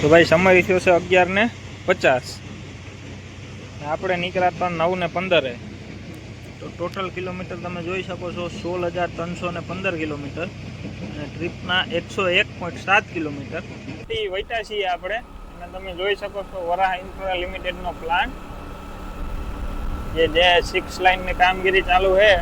તો ભાઈ સમય થયો છે અગિયાર ને પચાસ. આપણે નીકળ્યા હતા નવ ને પંદરે. તો ટોટલ કિલોમીટર તમે જોઈ શકો છો સોળ હજાર ત્રણસો ને પંદર કિલોમીટર અને ટ્રીપના એકસો એક પોઈન્ટ સાત કિલોમીટર વૈટા છીએ આપણે. અને તમે જોઈ શકો છો વરાહ ઇન્ફ્રા લિમિટેડનો પ્લાન્ટ જે જે સિક્સ લાઇનની કામગીરી ચાલુ છે,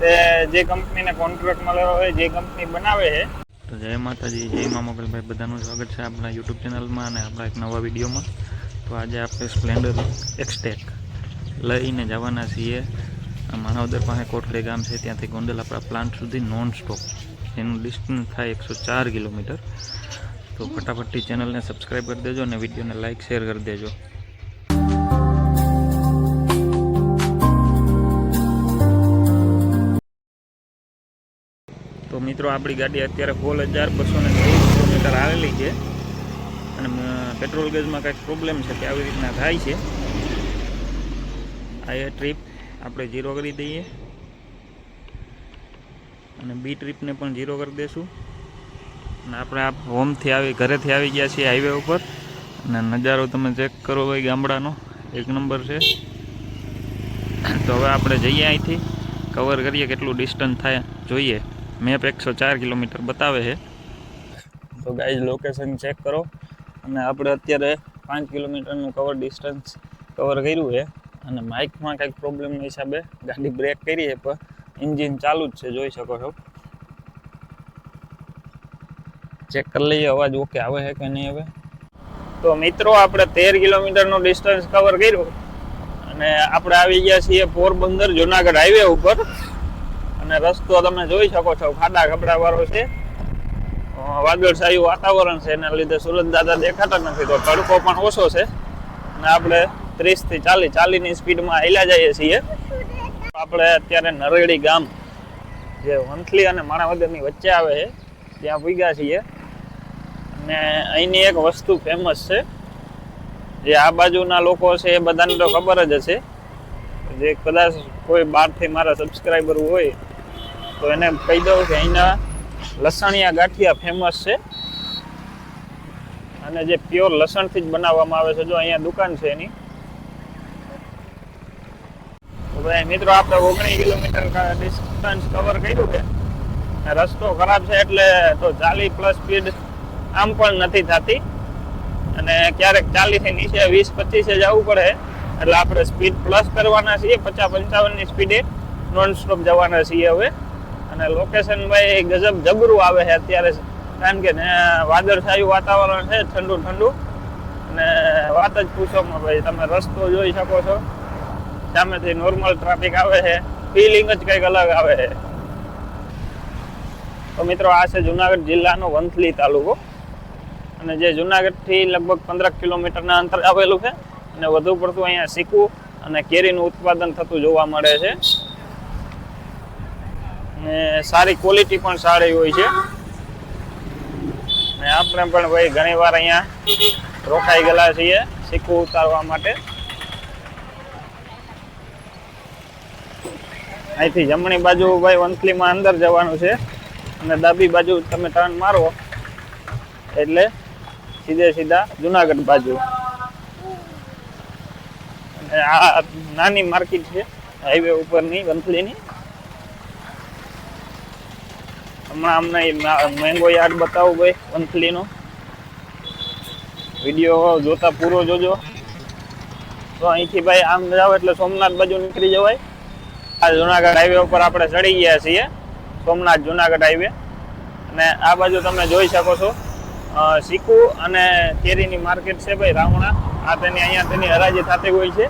તે જે કંપનીને કોન્ટ્રાક્ટ મળેલો હોય, જે કંપની બનાવે છે તો જય માતાજી, જય મા મોગલભાઈ, બધાનું સ્વાગત છે આપણા યુટ્યુબ ચેનલમાં અને આપણા એક નવા વિડીયોમાં. તો આજે આપણે સ્પ્લેન્ડર એક્સટેક લઈને જવાના છીએ. માનવદર પાસે કોટડે ગામ છે, ત્યાંથી ગોંડલ આપણા પ્લાન્ટ સુધી નોન સ્ટોપ એનું ડિસ્ટન્સ થાય એકસો ચાર કિલોમીટર. તો ફટાફટથી ચેનલને સબસ્ક્રાઈબ કરી દેજો અને વિડીયોને લાઇક શેર કરી દેજો. મિત્રો, આપણી ગાડી અત્યારે સોળ હજાર બસો ને કિલોમીટર આવેલી છે. અને પેટ્રોલ ગેસમાં કંઈક પ્રોબ્લેમ છે કે આવી રીતના થાય છે. આ એ ટ્રીપ આપણે ઝીરો કરી દઈએ. અને બી ટ્રીપને પણ ઝીરો કરી દઈશું અને આપણે હોમથી આવી, ઘરેથી આવી ગયા છીએ હાઈવે ઉપર. અને નજારો તમે ચેક કરો ભાઈ ગામડાનો. એક નંબર છે. તો હવે આપણે જઈએ અહીંથી. કવર કરીએ કેટલું ડિસ્ટન્સ થાય જોઈએ. મેપ એકસો ચાર કિલોમીટર બતાવે છે. તો ગાઈઝ લોકેશન ચેક કરો. અને આપણે અત્યારે પાંચ કિલોમીટરનું કવર ડિસ્ટન્સ કવર કર્યું છે. અને માઇકમાં કંઈક પ્રોબ્લેમના હિસાબે ગાડી બ્રેક કરી છે, પણ એન્જિન ચાલુ જ છે, જોઈ શકો છો. ચેક કરી લઈએ, અવાજ ઓકે આવે છે કે નહીં હવે. તો મિત્રો, આપણે તેર કિલોમીટરનું ડિસ્ટન્સ કવર કર્યું. અને આપણે આવી ગયા છીએ પોરબંદર જુનાગઢ હાઈવે ઉપર. અને રસ્તો તમે જોઈ શકો છો, ખાડા ખબડા વાળો છે વાદળછાયું વાતાવરણ છે, એના લીધે સુરત દાદા દેખાતા નથી, તો તડકો પણ ઓછો છે. અને આપણે ત્રીસથી ચાલીસ, ચાલીસની સ્પીડમાં હેલા જઈએ છીએ. આપણે અત્યારે નરેડી ગામ, જે વંથલી અને માણાવદરની વચ્ચે આવે છે, ત્યાં પૂગ્યા છીએ. અને અહીંની એક વસ્તુ ફેમસ છે. જે આ બાજુના લોકો છે, એ બધાને તો ખબર જ હશે. જે કદાચ કોઈ બહારથી મારા સબસ્ક્રાઈબર હોય તો એને કહી દઉં કે અહીંના લસણિયા ગાંઠિયા ફેમસ છે. અને જે પ્યોર લસણથી જ બનાવવામાં આવે છે, જો અહીંયા દુકાન છે એની. ભાઈ મિત્રો, આપણે ઓગણીસ કિલોમીટર ડિસ્ટન્સ કવર કર્યું કે રસ્તો ખરાબ છે એટલે તો ચાલીસ પ્લસ સ્પીડ આમ પણ નથી થતી. અને ક્યારેક ચાલીસથી નીચે વીસ, પચીસે જવું પડે. એટલે આપણે સ્પીડ પ્લસ કરવાના છીએ, પચાસ પંચાવનની સ્પીડે નોન સ્ટોપ જવાના છીએ હવે. અને લોકેશન ભાઈ ગજબ જબરું આવે છે અત્યારે. કારણ કે વાદળછાયું વાતાવરણ છે, ઠંડુ ઠંડુ. અને વાત જ પૂછોમાં ભાઈ, તમે રસ્તો જોઈ શકો છો. સામેથી નોર્મલ ટ્રાફિક આવે છે. ફિલિંગ જ કંઈક અલગ આવે છે. તો મિત્રો, આ છે જુનાગઢ જિલ્લાનો વંથલી તાલુકો. અને જે જુનાગઢથી લગભગ પંદર કિલોમીટરના અંતર આવેલું છે. અને વધુ પડતું અહીંયા શીખવું અને કેરીનું ઉત્પાદન થતું જોવા મળે છે. અને સારી ક્વોલિટી પણ સારી હોય છે. અને આપણે પણ ભાઈ ઘણી વાર અહીંયા રોકાઈ ગયેલા છીએ શીકુ ઉતારવા માટે. અહીંથી જમણી બાજુ ભાઈ વંથલીમાં અંદર જવાનું છે. અને ડાબી બાજુ તમે ટર્ન મારો. એટલે સીધે સીધા જુનાગઢ બાજુ. આ નાની માર્કેટ છે. હાઈવે ઉપરની વંથલીની. હમણાં અમને મેંગો યાર્ડ બતાવું ભાઈ વંથલીનો વીડિયો જોતા પૂરો જોજો. તો અહીંથી ભાઈ આમ જાવ એટલે સોમનાથ બાજુ નીકળી જવાય. આ જુનાગઢ હાઈવે ઉપર આપણે ચડી ગયા છીએ, સોમનાથ જુનાગઢ હાઈવે અને આ બાજુ તમે જોઈ શકો છો સીકુ અને કેરીની માર્કેટ છે ભાઈ, રાવણા. આ તેની અહીંયા તેની હરાજી થતી હોય છે.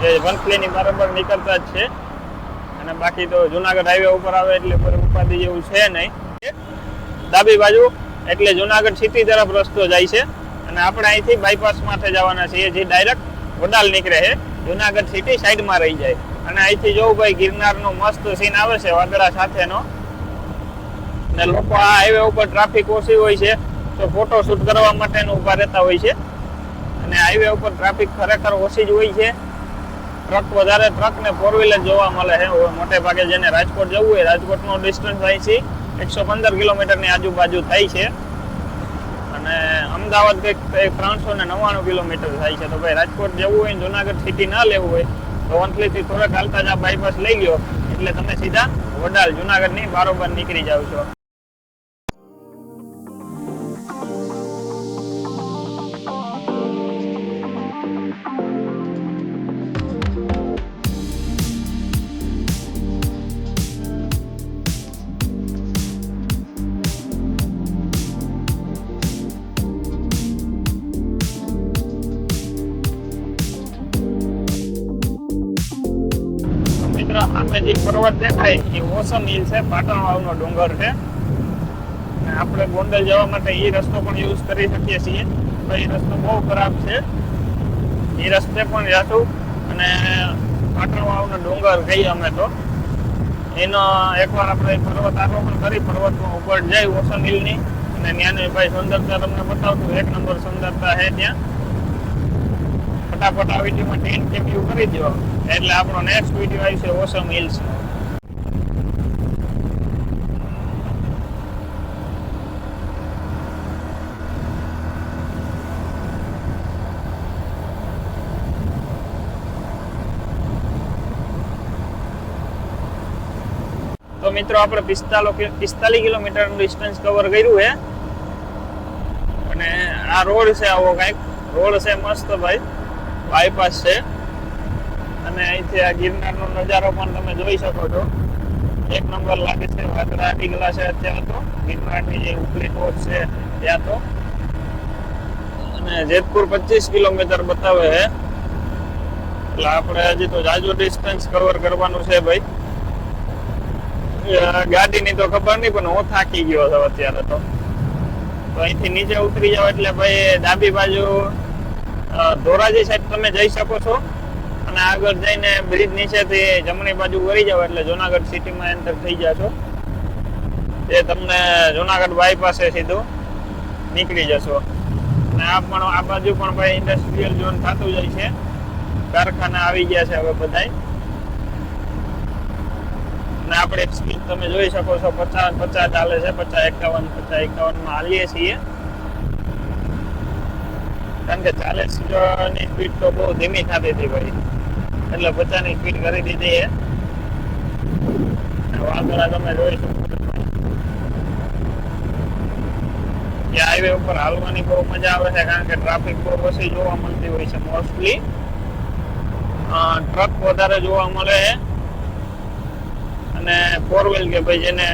જે વંથલીની બરાબર નીકળતા જ છે. અને બાકી તો જુનાગઢ હાઈવે ઉપર આવે એટલે કોઈ ઉપાધિ જેવું છે નહીં. ડાબી બાજુ, એટલે જુનાગઢ સિટી તરફ રસ્તો જાય છે. અને આપણે અહીંથી બાયપાસ માટે જવાના છીએ, જે ડાયરેક્ટ વડાલ નીકળે છે. જુનાગઢ સિટી સાઈડમાં રહી જાય. અને અહીંથી જોવું ભાઈ ગિરનારનો મસ્ત સીન આવે છે વાદળા સાથેનો. ને લોકો આ હાઈવે ઉપર ટ્રાફિક ઓછી હોય છે, તો ફોટો શૂટ કરવા માટે ઊભા રહેતા હોય છે. અને હાઈવે ઉપર ટ્રાફિક ખરેખર ઓછી જ હોય છે. ટ્રક વધારે ટ્રક ને ફોર વ્હીલર જોવા મળે છે. મોટે ભાગે જેને રાજકોટ જવું હોય, રાજકોટનો ડિસ્ટન્સ અહીંથી એકસો પંદર કિલોમીટરની આજુબાજુ થાય છે. અને અમદાવાદ કંઈક ત્રણસો ને નવ્વાણું કિલોમીટર થાય છે. તો ભાઈ રાજકોટ જવું હોય ને જુનાગઢ સિટી ના લેવું હોય, તો વંથલીથી થોડાક હાલતા જ આ બાયપાસ લઈ ગયો એટલે તમે સીધા વડાલ જુનાગઢની બારોબાર નીકળી જાવ છો. મિત્ર આપણે જે પર્વત દેખાય. એ ઓસમ હિલ છે પાટણ વાવનો ડુંગર છે. આપણે ગોંડલ જવા માટે એ રસ્તો પણ યુઝ કરી શકીએ છીએ. તો એ રસ્તો બહુ ખરાબ છે. એ રસ્તે પણ જાતું અને પાટણ વાવનો ડુંગર ગઈ અમે તો. એનો એકવાર આપણે પર્વત આરોહણ કરી, પર્વતમાં ઉપર જઈ ઓસમ હિલની અને ત્યાંની સુંદરતા તમને બતાવતું એક નંબર સુંદરતા છે ત્યાં. ફટાફટ આ વિડીયોમાં ટેન કે વ્યૂ કરી દો. એટલે આપણો નેક્સ્ટ વીડિયો આવશે ઓસમ હિલ્સ તો મિત્રો, આપણે પિસ્તાલો પિસ્તાલીસ કિલોમીટરનું ડિસ્ટન્સ કવર કર્યું છે. અને આ રોડ છે આવો કંઈક. રોડ છે મસ્ત ભાઈ. બાયપાસ છે. અને અહીંથી આ ગિરનારનો નજારો પણ તમે જોઈ શકો છો. એક નંબર લાગે છે, વાદળા ડીગલા છે અત્યારે તો. ગિરનારની જે ઉપલી ટોચ છે ત્યાં તો. અને જેતપુર પચીસ કિલોમીટર બતાવે છે. એટલે આપણે હજી તો જાજુ ડિસ્ટન્સ કવર કરવાનું છે ભાઈ. ગાડીની તો ખબર નહીં, પણ હું થાકી ગયો છું અત્યારે તો. તો અહીંથી નીચે ઉતરી જાવ એટલે ભાઈ ડાબી બાજુ ધોરાજી સાઈડ તમે જઈ શકો છો. અને આગળ જઈને બ્રિજ નીચેથી જમણી બાજુ વળી જાવ એટલે જુનાગઢ સિટીમાં એન્ટર થઈ જશો એ તમને જુનાગઢ બાયપાસે સીધું નીકળી જશો. અને આ પણ, આ બાજુ પણ ભાઈ ઇન્ડસ્ટ્રીયલ ઝોન થતું જાય છે. કારખાના આવી ગયા છે હવે બધાય. અને આપણે તમે જોઈ શકો છો, પચાસ પચાસ ચાલે છે, પચાસ, એકાવન પચાસ એકાવનમાં હાલીએ છીએ. કારણ કે ચાલીસની સ્પીડ તો બહુ ધીમી થતી હતી ભાઈ. એટલે પચાસની સ્પીડ કરી દીધી એ. અને તમે જોઈ શકો એ હાઈવે ઉપર હાલવાની બહુ મજા આવે છે કારણ કે ટ્રાફિક બહુ ઓછી જોવા મળતી હોય છે મોસ્ટલી ટ્રક વધારે જોવા મળે. છે અને ફોર વ્હીલ કે ભાઈ જેને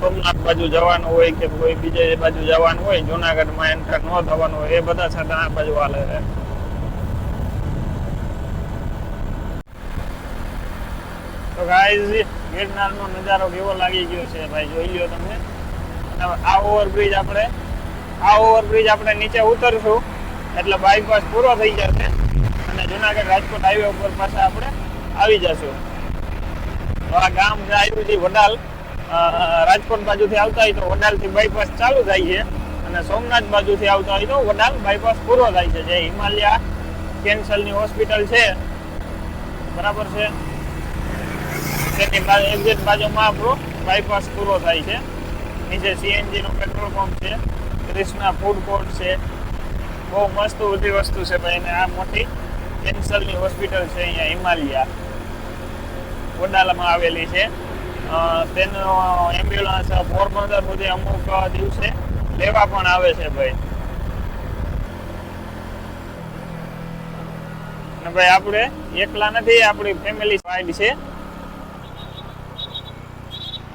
સોમનાથ બાજુ જવાનું હોય કે કોઈ બીજે બાજુ જવાનું હોય, જુનાગઢમાં એન્ટર ન થવાનું હોય, એ બધા સાથે આ બાજુ હાલે છે. તો ગાઈઝ ગિરનારનો નજારો કેવો લાગી ગયો છે ભાઈ? જોઈ લ્યો તમે. આ ઓવરબ્રિજ આપણે, આ ઓવરબ્રિજ આપણે નીચે ઉતરશું, એટલે બાયપાસ પૂરો થઈ જશે. અને જુનાગઢ રાજકોટ હાઈવે ઉપર પાછા આપણે આવી જશું. તો આ ગામ આવ્યું છે વડાલ. રાજકોટ બાજુથી આવતા હોય તો વડાલથી બાયપાસ ચાલુ થાય છે. અને સોમનાથ બાજુથી આવતા હોય તો વડાલ બાયપાસ પૂરો થાય છે. જે હિમાલયા કેન્સરની હોસ્પિટલ છે. બરાબર છે? તેની એક્ઝેક્ટ બાજુમાં આપણો બાયપાસ પૂરો થાય છે. નીચે સીએનજી નો પેટ્રોલ પંપ છે. ક્રિષ્ના ફૂડ કોર્ટ છે. બહુ મસ્ત બધી વસ્તુ છે ભાઈ. અને આ મોટી કેન્સરની હોસ્પિટલ છે અહીંયા હિમાલયા. વડાલામાં આવેલી છે. તેનો એમ્બ્યુલન્સ પોરબંદર સુધી અમુક દિવસે લેવા પણ આવે છે ભાઈ. અને ભાઈ, આપણે એકલા નથી, આપણી ફેમિલી સાઈડ છે.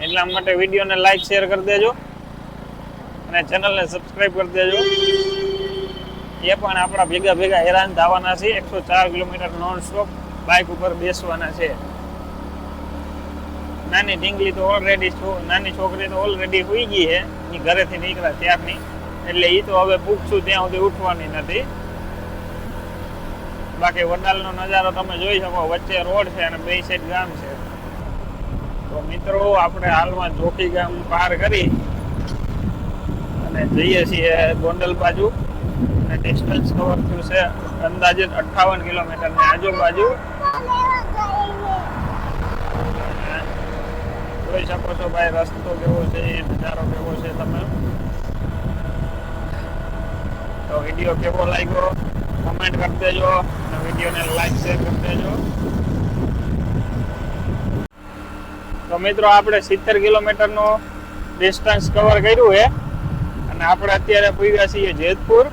એટલા માટે વિડીયોને લાઈક શેર કરી દેજો. અને ચેનલને સબસ્ક્રાઈબ કરી દેજો. એ પણ આપણા ભેગા ભેગા હેરાન થવાના છે. એકસો ચાર કિલોમીટર નોન સ્ટોપ બાઇક ઉપર બેસવાના છે. નાની ઢીંગલી તો ઓલરેડી નાની છોકરી તો ઓલરેડી સુઈ ગઈ છે એ ઘરેથી નીકળ્યા ત્યારની. એટલે એ તો હવે પૂછશું ત્યાં સુધી ઉઠવાની નથી. બાકી વડાલનો નજારો તમે જોઈ શકો, વચ્ચે રોડ છે અને બે સાઈડ ગામ છે. તો મિત્રો, આપણે હાલમાં જોખી ગામ પાર કરી અને જઈએ છીએ ગોંડલ બાજુ. અને ડિસ્ટન્સ કવર થયું છે? અંદાજે અઠાવન કિલોમીટરની આજુબાજુ. જોઈ શકો છો ભાઈ, રસ્તો કેવો છે, એ નજારો કેવો છે તમે. તો વીડિયો કેવો લાગ્યો? કમેન્ટ કરી દેજો અને વિડીયોને લાઈક શેર કરી દેજો. તો મિત્રો, આપણે સિત્તેર કિલોમીટરનો ડિસ્ટન્સ કવર કર્યું છે. અને આપણે અત્યારે પૂર્યા છીએ જેતપુર.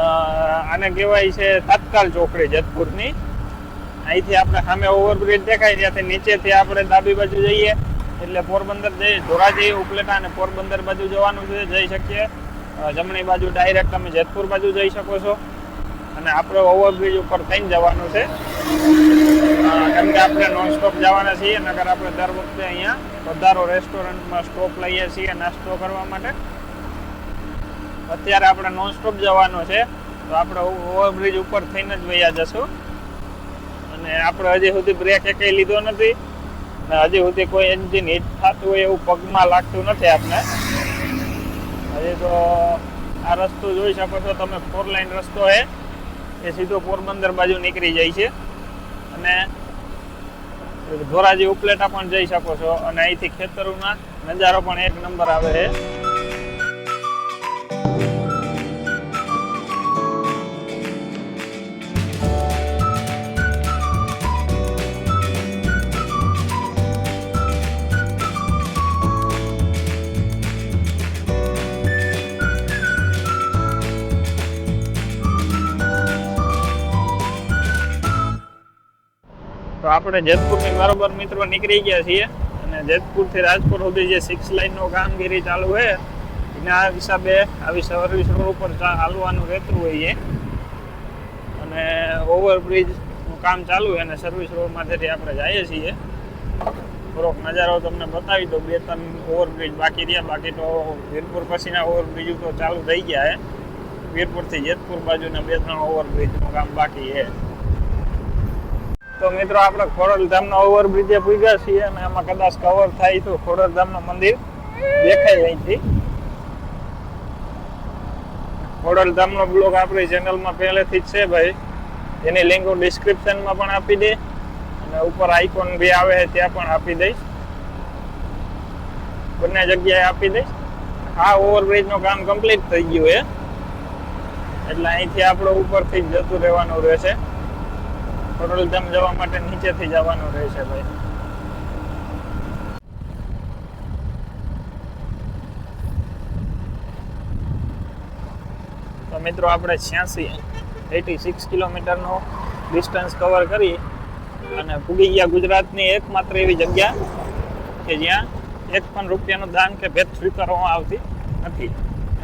આને કહેવાય છે તાત્કાલ ચોકડી જેતપુરની. અહીંથી આપણે સામે ઓવરબ્રિજ દેખાય, ત્યાંથી નીચેથી આપણે ડાબી બાજુ જઈએ. એટલે પોરબંદર જઈએ ધોરાજી, ઉપલેટા અને પોરબંદર બાજુ જવાનું છે, જઈ શકીએ. જમણી બાજુ ડાયરેક્ટ તમે જેતપુર બાજુ જઈ શકો છો. અને આપણે ઓવરબ્રિજ ઉપર થઈને જવાનું છે. કેમ કે આપણે નોન સ્ટોપ જવાના છીએ નગર આપણે દર વખતે અહીંયા વધારો રેસ્ટોરન્ટમાં સ્ટોપ લઈએ છીએ નાસ્તો કરવા માટે. અત્યારે આપણે નોન સ્ટોપ જવાનું છે. તો આપણે ઓવરબ્રિજ ઉપર થઈને જ વૈયા જશું. અને આપણે હજી સુધી બ્રેક એકેય લીધો નથી. અને હજી સુધી કોઈ એન્જિન હિટ થતું હોય એવું પગમાં લાગતું નથી આપણે હજી તો આ રસ્તો જોઈ શકો છો, તમે ફોર લાઈન રસ્તો છે એ સીધો પોરબંદર બાજુ નીકળી જાય છે. અને ધોરાજી ઉપલેટા પણ જઈ શકો છો, અને અહીંથી ખેતરોના નજારો પણ એક નંબર આવે છે. આપણે જેતપુરની બરોબર મિત્રો નીકળી ગયા છીએ અને જેતપુરથી રાજકોટ સુધી જે સિક્સ લાઇનનો કામગીરી ચાલુ છે, એના હિસાબે આવી સર્વિસ રોડ ઉપર ચાલવાનું રહેતું હોય છે. અને ઓવરબ્રિજનું કામ ચાલુ છે અને સર્વિસ રોડમાંથી આપણે જઈએ છીએ. થોડોક નજારો તમને બતાવી દો બે ત્રણ ઓવરબ્રિજ બાકી રહ્યા, બાકી તો વીરપુર પછીના ઓવરબ્રિજ તો ચાલુ થઈ ગયા છે. વીરપુરથી જેતપુર બાજુના બે ત્રણ ઓવરબ્રિજનું કામ બાકી છે. તો મિત્રો, આપણે ખોડલધામના ઓવરબ્રિજે પૂગ્યા છીએ અને આમાં કદાચ કવર થાય તો ખોડલધામનું મંદિર દેખાય અહીંથી. ખોડલધામનો બ્લોગ આપણી ચેનલમાં પહેલેથી જ છે ભાઈ. એની લિંક હું ડિસ્ક્રિપ્શનમાં પણ આપી દે અને ઉપર આઇકોન બી આવે છે ત્યાં પણ આપી દઈશ. બંને જગ્યાએ આપી દઈશ. આ ઓવરબ્રિજનું કામ કમ્પ્લીટ થઈ ગયું છે. એટલે અહીંથી આપણે ઉપરથી જ જતું રહેવાનું રહેશે. ખોડલધામ જવા માટે નીચેથી જવાનું રહેશે ભાઈ. તો મિત્રો આપણે છ્યાસી, એટી સિક્સ કિલોમીટરનો ડિસ્ટન્સ કવર કરી અને પૂગી ગયા ગુજરાતની એકમાત્ર એવી જગ્યા કે જ્યાં એક પણ રૂપિયાનું દાન કે ભેટ સ્વીકારવામાં આવતી નથી.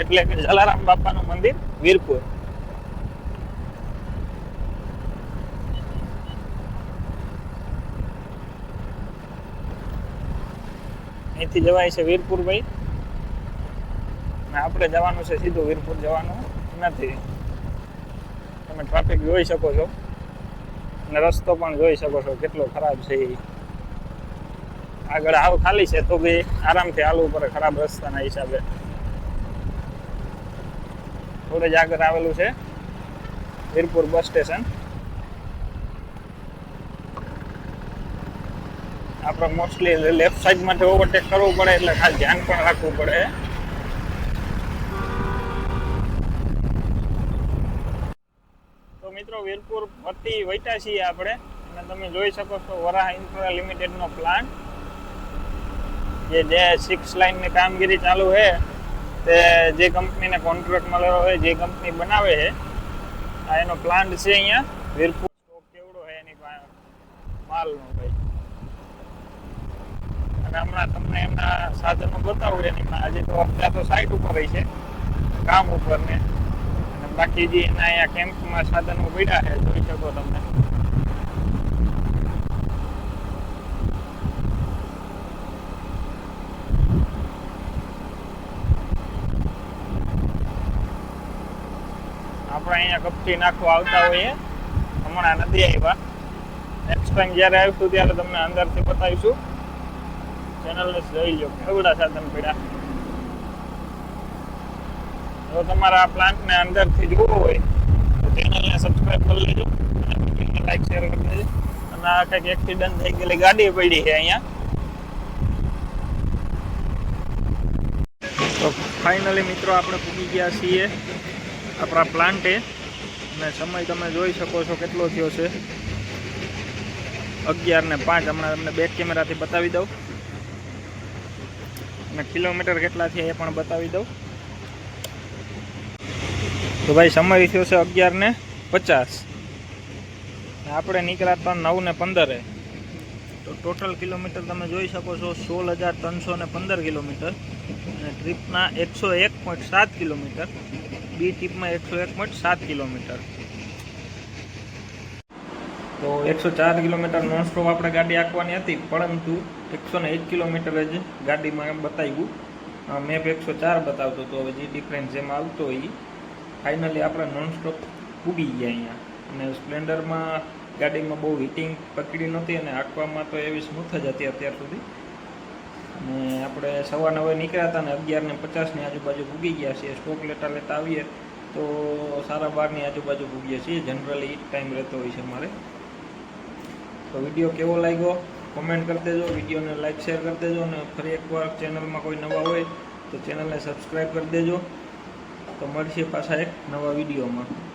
એટલે કે જલારામ બાપાનું મંદિર વીરપુર. અહીંથી જવાય છે વીરપુર ભાઈ અને આપણે જવાનું છે સીધું વીરપુર જવાનું. નથી તમે ટ્રાફિક જોઈ શકો છો. અને રસ્તો પણ જોઈ શકો છો કેટલો ખરાબ છે એ આગળ આવ ખાલી છે તો બી આરામથી હાલવું પડે ખરાબ રસ્તાના હિસાબે. થોડે જ આગળ આવેલું છે. Virpur bus station. આપણે મોસ્ટલી લેફ્ટ સાઈડમાં માટે ઓવરટેક કરવું પડે એટલે ખાસ ધ્યાન પણ રાખવું પડે. તો મિત્રો વીરપુર વતી વૈટા છીએ આપણે. અને તમે જોઈ શકો છો વરાહ ઇન્ફ્રા લિમિટેડનો પ્લાન્ટ જે જે સિક્સ લાઇનની કામગીરી ચાલુ છે તે જે કંપનીને કોન્ટ્રાક્ટ મળેલો હોય, જે કંપની બનાવે છે આ એનો પ્લાન્ટ છે અહીંયા. વીરપુર સ્ટોક કેવડો છે એની માલનો ભાઈ. અને હમણાં તમને એમના સાધનો બતાવું એની પાસે હજી તો અત્યારે તો સાઈટ ઉપર રહી છે કામ ઉપર ને અને બાકી જે એના અહીંયા કેમ્પમાં સાધનો પડ્યા છે જોઈ શકો તમે આપણે અહીંયા કપચી નાખવા આવતા હોઈએ હમણાં નથી આવ્યા નેક્સ્ટ ટાઈમ જ્યારે આવીશું ત્યારે તમને અંદરથી બતાવીશું ચેનલને જો તમારા આ પ્લાન્ટને અંદરથી જોવો હોય સબસ્ક્રાઇબ કરી અને આ કંઈક એક્સિડન્ટ થઈ ગયેલી ગાડી પડી છે તો ફાઇનલી મિત્રો આપણે પૂગી ગયા છીએ આપણા પ્લાન્ટે અને સમય તમે જોઈ શકો છો કેટલો થયો છે. અગિયાર ને પાંચ, હમણાં તમને બેક કેમેરાથી બતાવી દઉં. અને કિલોમીટર કેટલા છે એ પણ બતાવી દઉં. તો ભાઈ સમય થયો છે અગિયાર ને પચાસ. આપણે નીકળ્યા હતા નવ ને પંદરે. તો ટોટલ કિલોમીટર તમે જોઈ શકો છો સોળ હજાર ત્રણસો ને પંદર કિલોમીટર. અને ટ્રીપના એકસો એક પોઈન્ટ સાત કિલોમીટર. બી ટ્રીપમાં એકસો એક પોઈન્ટ સાત કિલોમીટર. તો એકસો ચાર કિલોમીટર નોન સ્ટોપ આપણે ગાડી આંકવાની હતી, પરંતુ એકસો ને એક કિલોમીટર જ ગાડીમાં બતાવ્યું. મેપ એકસો ચાર બતાવતો હતો, હવે જે ડિફરન્સ જેમાં આવતો એ ફાઇનલી આપણે નોન સ્ટોપ પૂગી ગયા અહીંયા. અને સ્પ્લેન્ડરમાં ગાડીમાં બહુ હીટિંગ પકડી નહોતી અને આંકવામાં તો એવી સ્મૂથ જ હતી અત્યાર સુધી. અને આપણે સવા નવે નીકળ્યા હતા અને અગિયાર ને પચાસની આજુબાજુ ભૂગી ગયા છીએ. સ્ટોક લેતા લેતા આવીએ તો સારા બારની આજુબાજુ ભૂગીએ છીએ. જનરલી ટાઈમ રહેતો હોય છે મારે તો વીડિયો કેવો લાગ્યો? કોમેન્ટ કરી દેજો, વિડીયોને લાઈક શેર કરી દેજો અને ફરી એકવાર ચેનલમાં કોઈ નવા હોય તો ચેનલને સબસ્ક્રાઈબ કરી દેજો. તો મળશે પાછા એક નવા વિડીયોમાં.